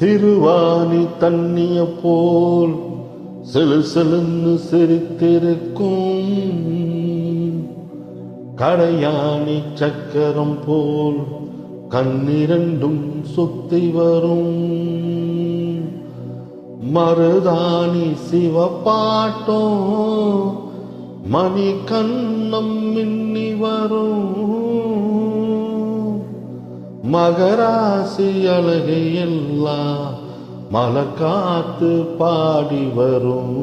சிறுவாணி தண்ணிய போல் சிலு சிலுன்னு சிரித்திருக்கும். கடையாணி சக்கரம் போல் கண்ணிரண்டும் சுத்தி வரும். மருதாணி சிவப்பாட்டம் மணி கண்ணம் மின்னி வரும். மகராசி அழகை எல்லாம் மலக்காத்து பாடி வரும்.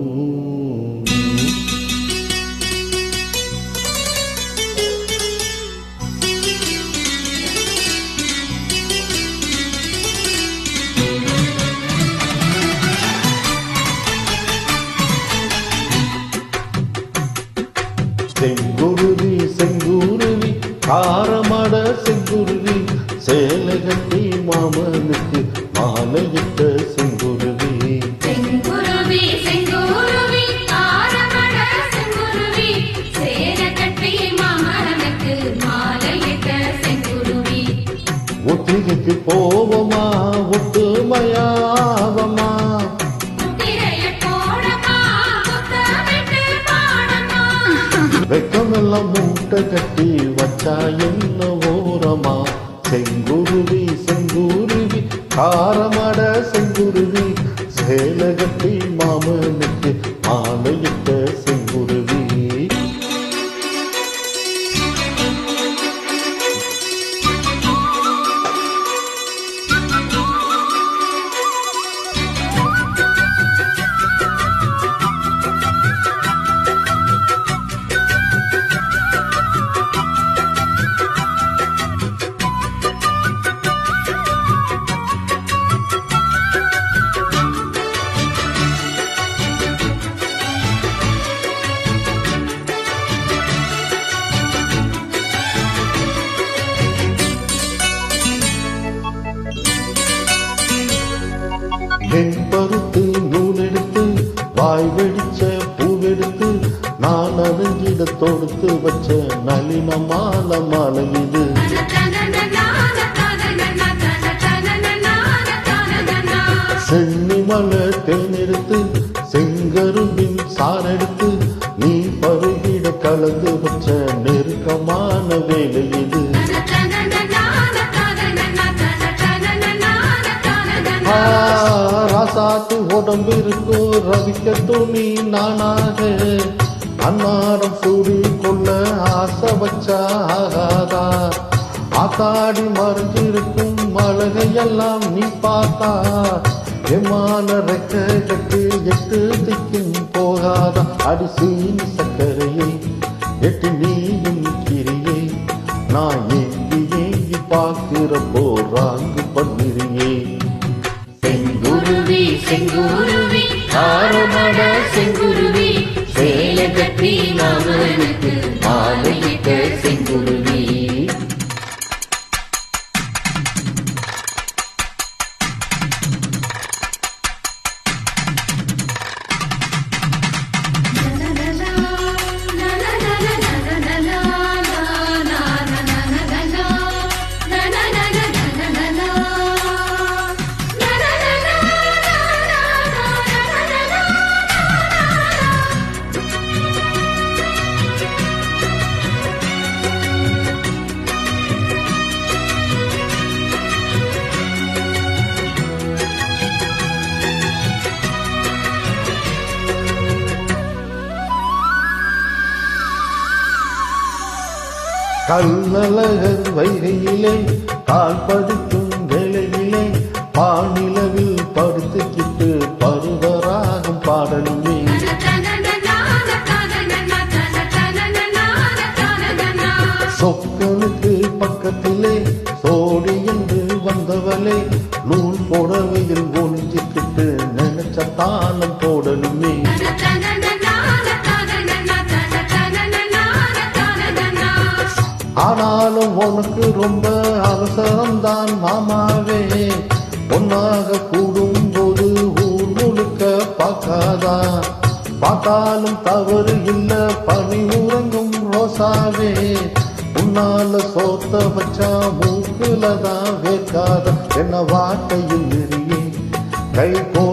செங்குருவி செங்குருவி காரமட சேலை கட்டி மாமனுக்கு மாலையிட்ட செங்குருவி. ஒத்திகைக்கு போவோமா ஒத்துமையாவமா வெக்கமெல்லாம் மூட்டை கட்டி வச்சா என்ன ஓரமா? செங்குருவி செங்குருவி காரமட செங்குருவி சேலை மாமனுக்கு மாலையிட்ட கருத்து நூலெடுத்து வாய் வெடிச்ச பூவெடுத்து நான் அருகிட தொடுத்து வச்ச நளின மாலை மாலை இது. சென்னி மலை தேனெடுத்து செங்கரும்பின் சாரெடுத்து நீ பருகிட கலந்து வச்ச நெருக்கமான வேலை இது. பார்த்து உடம்பு இருக்கோ ரவிக்க துணி நானாக அன்னாரம் சூடி கொள்ள ஆசை வச்சா ஆகாதா? ஆத்தாடி மறைஞ்சிருக்கும் அழகையெல்லாம் நீ பார்த்தா? விமான ரெக்க கட்டு எட்டு திக்கும் போகாதா? அடிசீனி சக்கரையை எட்டு நீயும் கிரியை. நான் ஏங்கி ஏங்கி பார்க்கிறப்போ ராங்கு செங்குருவி செங்குருவி. ஆரமட கல்லழகர் வைகையிலே கால் பதிக்கும் வேளையிலே பாநிலவில் படுத்துக்கிட்டு பருவராகம் பாடணுமே. சொக்கனுக்கு பக்கத்திலே சோடி என்று வந்தவளே நூல் புடவையில் ஒளிஞ்சிக்கிட்டு ஆனாலும் உனக்கு ரொம்ப அவசரம்தான் மாமாவே. ஒன்னாக கூடும் போது ஊர் முழுக்க பார்க்காதா? பார்த்தாலும் தவறு இல்லை பனி உறங்கும் ரோசாவே. உன்னால சோத்த வச்சா மூக்கில தான் வேக்காத என்ன வார்த்தையில் நெறியே? கை போ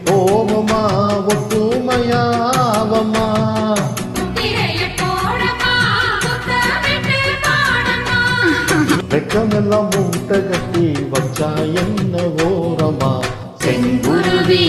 வெக்கமெல்லாம் மூட்டை கட்டி வச்சா என்ன ஓரமா? செங்குருவி